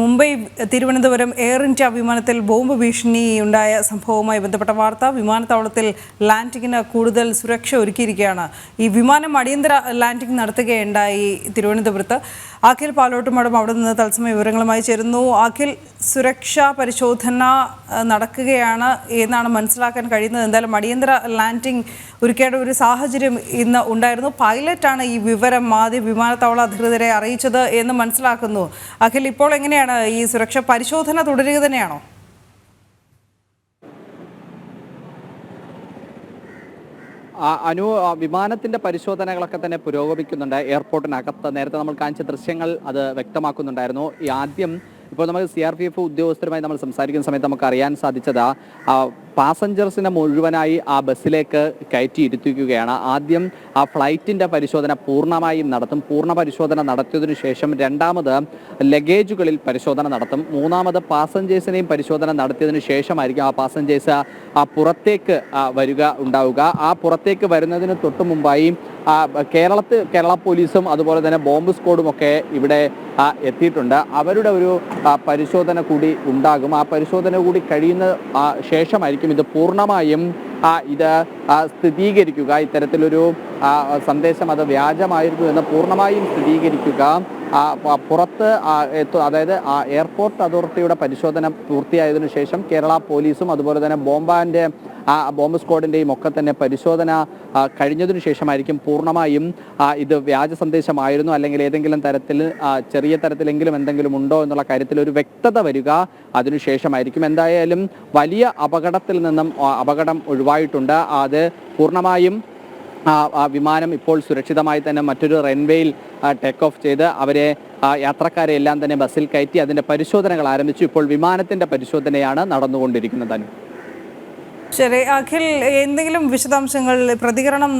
Mumbai Thiruvananthapuram Air India വിമാനത്തിൽ bomb ഭീഷണി ഉണ്ടായ സംഭവവുമായി ബന്ധപ്പെട്ട വാർത്ത. വിമാനത്താവളത്തിൽ ലാൻഡിങ്ങിന് കൂടുതൽ സുരക്ഷ ഒരുക്കിയിരിക്കുകയാണ്. ഈ വിമാനം അടിയന്തര ലാൻഡിംഗ് നടത്തുകയുണ്ടായി തിരുവനന്തപുരത്ത്. അഖിൽ പാലോട്ടുമടം അവിടെ നിന്ന് തത്സമയ വിവരങ്ങളുമായി ചേരുന്നു. അഖിൽ സുരക്ഷാ പരിശോധന നടക്കുകയാണ്. എന്നാണ് മനസ്സിലാക്കാൻ കഴിയുന്നത്. എന്തായാലും അടിയന്തര ലാൻഡിംഗ് ഒരുക്കേണ്ട ഒരു സാഹചര്യം ഇന്ന് ഉണ്ടായിരുന്നു. പൈലറ്റാണ് ഈ വിവരം ആദ്യം വിമാനത്താവള അധികൃതരെ അറിയിച്ചത് എന്ന് മനസ്സിലാക്കുന്നു. അഖിൽ ഇപ്പോൾ എങ്ങനെയാണ് ഈ സുരക്ഷാ പരിശോധന തുടരുക തന്നെയാണോ? അനു വിമാനത്തിന്റെ പരിശോധനകളൊക്കെ തന്നെ പുരോഗമിക്കുന്നുണ്ട്. എയർപോർട്ടിനകത്ത് നേരത്തെ നമ്മൾ കാണിച്ച ദൃശ്യങ്ങൾ അത് വ്യക്തമാക്കുന്നുണ്ടായിരുന്നു. ആദ്യം ഇപ്പോൾ നമ്മൾ സി ആർ പി എഫ് ഉദ്യോഗസ്ഥരുമായി നമ്മൾ സംസാരിക്കുന്ന സമയത്ത് നമുക്ക് അറിയാൻ സാധിച്ചത് പാസഞ്ചേഴ്സിനെ മുഴുവനായി ആ ബസ്സിലേക്ക് കയറ്റി ഇരുത്തിക്കുകയാണ് ആദ്യം ആ ഫ്ലൈറ്റിന്റെ പരിശോധന പൂർണമായും നടത്തും. പൂർണ പരിശോധന നടത്തിയതിനു ശേഷം രണ്ടാമത് ലഗേജുകളിൽ പരിശോധന നടത്തും. മൂന്നാമത് പാസഞ്ചേഴ്സിനെയും പരിശോധന നടത്തിയതിനു ശേഷമായിരിക്കും ആ പാസഞ്ചേഴ്സ് ആ പുറത്തേക്ക് വരിക ഉണ്ടാവുക. ആ പുറത്തേക്ക് വരുന്നതിന് തൊട്ട് മുമ്പായി കേരളത്തിൽ കേരള പോലീസും അതുപോലെ തന്നെ ബോംബ് സ്ക്വാഡും ഒക്കെ ഇവിടെ എത്തിയിട്ടുണ്ട്. അവരുടെ ഒരു പരിശോധന കൂടി ഉണ്ടാകും. ആ പരിശോധന കൂടി കഴിയുന്ന ആ, ശേഷമായിരിക്കും ഇത് പൂർണമായും ഇത് സ്ഥിരീകരിക്കുക. ഇത്തരത്തിലൊരു സന്ദേശം അത് വ്യാജമായിരുന്നു എന്ന് പൂർണമായും സ്ഥിരീകരിക്കുക. പുറത്ത് അതായത് എയർപോർട്ട് അതോറിറ്റിയുടെ പരിശോധന പൂർത്തിയായതിനു ശേഷം കേരള പോലീസും അതുപോലെ തന്നെ ബോംബാന്റെ ആ ബോംബ് സ്ക്വാഡിന്റെയും ഒക്കെ തന്നെ പരിശോധന കഴിഞ്ഞതിനു ശേഷമായിരിക്കും പൂർണമായും ഇത് വ്യാജ സന്ദേശമായിരുന്നു. അല്ലെങ്കിൽ ഏതെങ്കിലും തരത്തിൽ ചെറിയ തരത്തിലെങ്കിലും എന്തെങ്കിലും ഉണ്ടോ എന്നുള്ള കാര്യത്തിൽ ഒരു വ്യക്തത വരിക അതിനുശേഷമായിരിക്കും എന്തായാലും വലിയ അപകടത്തിൽ നിന്നും അപകടം ഒഴിവായിട്ടുണ്ട്. അത് പൂർണമായും ആ, വിമാനം ഇപ്പോൾ സുരക്ഷിതമായി തന്നെ മറ്റൊരു റൺവേയിൽ ടേക്ക് ഓഫ് ചെയ്ത് അവരെ യാത്രക്കാരെ എല്ലാം തന്നെ ബസ്സിൽ കയറ്റി അതിന്റെ പരിശോധനകൾ ആരംഭിച്ചു. ഇപ്പോൾ വിമാനത്തിന്റെ പരിശോധനയാണ് നടന്നുകൊണ്ടിരിക്കുന്നത് ശരി അഖിൽ എന്തെങ്കിലും വിശദാംശങ്ങൾ പ്രതികരണം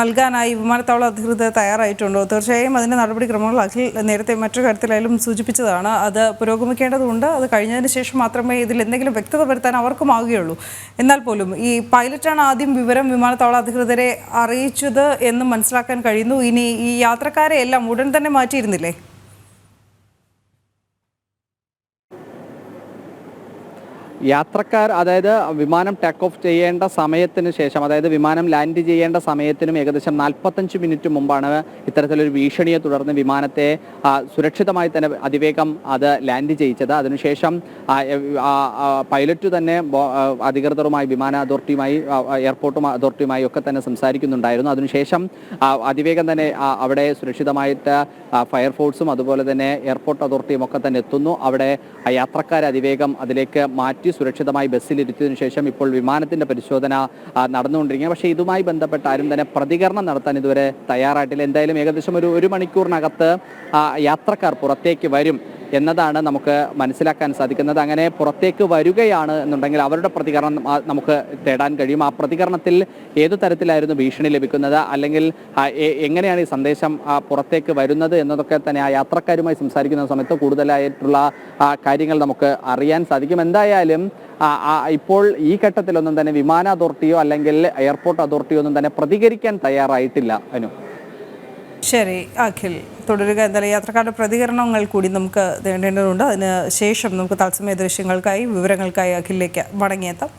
നൽകാനായി വിമാനത്താവള അധികൃതർ തയ്യാറായിട്ടുണ്ടോ? തീർച്ചയായും അതിന്റെ നടപടിക്രമങ്ങൾ അഖിൽ നേരത്തെ മറ്റു കാര്യത്തിലായാലും സൂചിപ്പിച്ചതാണ്. അത് പുരോഗമിക്കേണ്ടതുണ്ട്. അത് കഴിഞ്ഞതിന് ശേഷം മാത്രമേ ഇതിൽ എന്തെങ്കിലും വ്യക്തത വരുത്താൻ അവർക്കും ആവുകയുള്ളൂ എന്നാൽ പോലും ഈ പൈലറ്റാണ് ആദ്യം വിവരം വിമാനത്താവള അധികൃതരെ അറിയിച്ചത് എന്ന് മനസ്സിലാക്കാൻ കഴിയുന്നു. ഇനി ഈ യാത്രക്കാരെ എല്ലാം ഉടൻ തന്നെ മാറ്റിയിരുന്നില്ലേ? യാത്രക്കാർ അതായത് വിമാനം ടേക്ക് ഓഫ് ചെയ്യേണ്ട സമയത്തിന് ശേഷം അതായത് വിമാനം ലാൻഡ് ചെയ്യേണ്ട സമയത്തിനും ഏകദേശം നാൽപ്പത്തഞ്ച് മിനിറ്റ് മുമ്പാണ് ഇത്തരത്തിലൊരു ഭീഷണിയെ തുടർന്ന് വിമാനത്തെ സുരക്ഷിതമായി തന്നെ അതിവേഗം അത് ലാൻഡ് ചെയ്യിച്ചത്. അതിനുശേഷം പൈലറ്റ് തന്നെ അധികൃതരുമായി വിമാന അതോറിറ്റിയുമായി എയർപോർട്ടും അതോറിറ്റിയുമായി ഒക്കെ തന്നെ സംസാരിക്കുന്നുണ്ടായിരുന്നു. അതിനുശേഷം അതിവേഗം തന്നെ അവിടെ സുരക്ഷിതമായിട്ട് ഫയർഫോഴ്സും അതുപോലെ തന്നെ എയർപോർട്ട് അതോറിറ്റിയും ഒക്കെ തന്നെ എത്തുന്നു. അവിടെ യാത്രക്കാരെ അതിവേഗം അതിലേക്ക് മാറ്റി സുരക്ഷിതമായി ബസ്സിലിരുത്തിയതിനു ശേഷം ഇപ്പോൾ വിമാനത്തിന്റെ പരിശോധന നടന്നുകൊണ്ടിരിക്കുക പക്ഷേ ഇതുമായി ബന്ധപ്പെട്ട് ആരും തന്നെ പ്രതികരണം നടത്താൻ ഇതുവരെ തയ്യാറായിട്ടില്ല. എന്തായാലും ഏകദേശം ഒരു ഒരു മണിക്കൂറിനകത്ത് യാത്രക്കാർ പുറത്തേക്ക് വരും. എന്നതാണ് നമുക്ക് മനസ്സിലാക്കാൻ സാധിക്കുന്നത്. അങ്ങനെ പുറത്തേക്ക് വരികയാണ് എന്നുണ്ടെങ്കിൽ അവരുടെ പ്രതികരണം നമുക്ക് തേടാൻ കഴിയും. ആ പ്രതികരണത്തിൽ ഏതു തരത്തിലായിരുന്നു ഭീഷണി ലഭിക്കുന്നത്? അല്ലെങ്കിൽ എങ്ങനെയാണ് ഈ സന്ദേശം പുറത്തേക്ക് വരുന്നത് എന്നതൊക്കെ തന്നെ ആ യാത്രക്കാരുമായി സംസാരിക്കുന്ന സമയത്ത് കൂടുതലായിട്ടുള്ള കാര്യങ്ങൾ നമുക്ക് അറിയാൻ സാധിക്കും. എന്തായാലും ഇപ്പോൾ ഈ ഘട്ടത്തിലൊന്നും തന്നെ വിമാന അതോറിറ്റിയോ അല്ലെങ്കിൽ എയർപോർട്ട് അതോറിറ്റിയോ ഒന്നും തന്നെ പ്രതികരിക്കാൻ തയ്യാറായിട്ടില്ല അനു. ശരി അഖിൽ തുടരുക എന്തായാലും യാത്രക്കാരുടെ പ്രതികരണങ്ങൾ കൂടി നമുക്ക് തേടേണ്ടതുണ്ട്. അതിന് ശേഷം നമുക്ക് തത്സമയ ദൃശ്യങ്ങൾക്കായി വിവരങ്ങൾക്കായി അഖിലേക്ക് മടങ്ങിയെത്താം.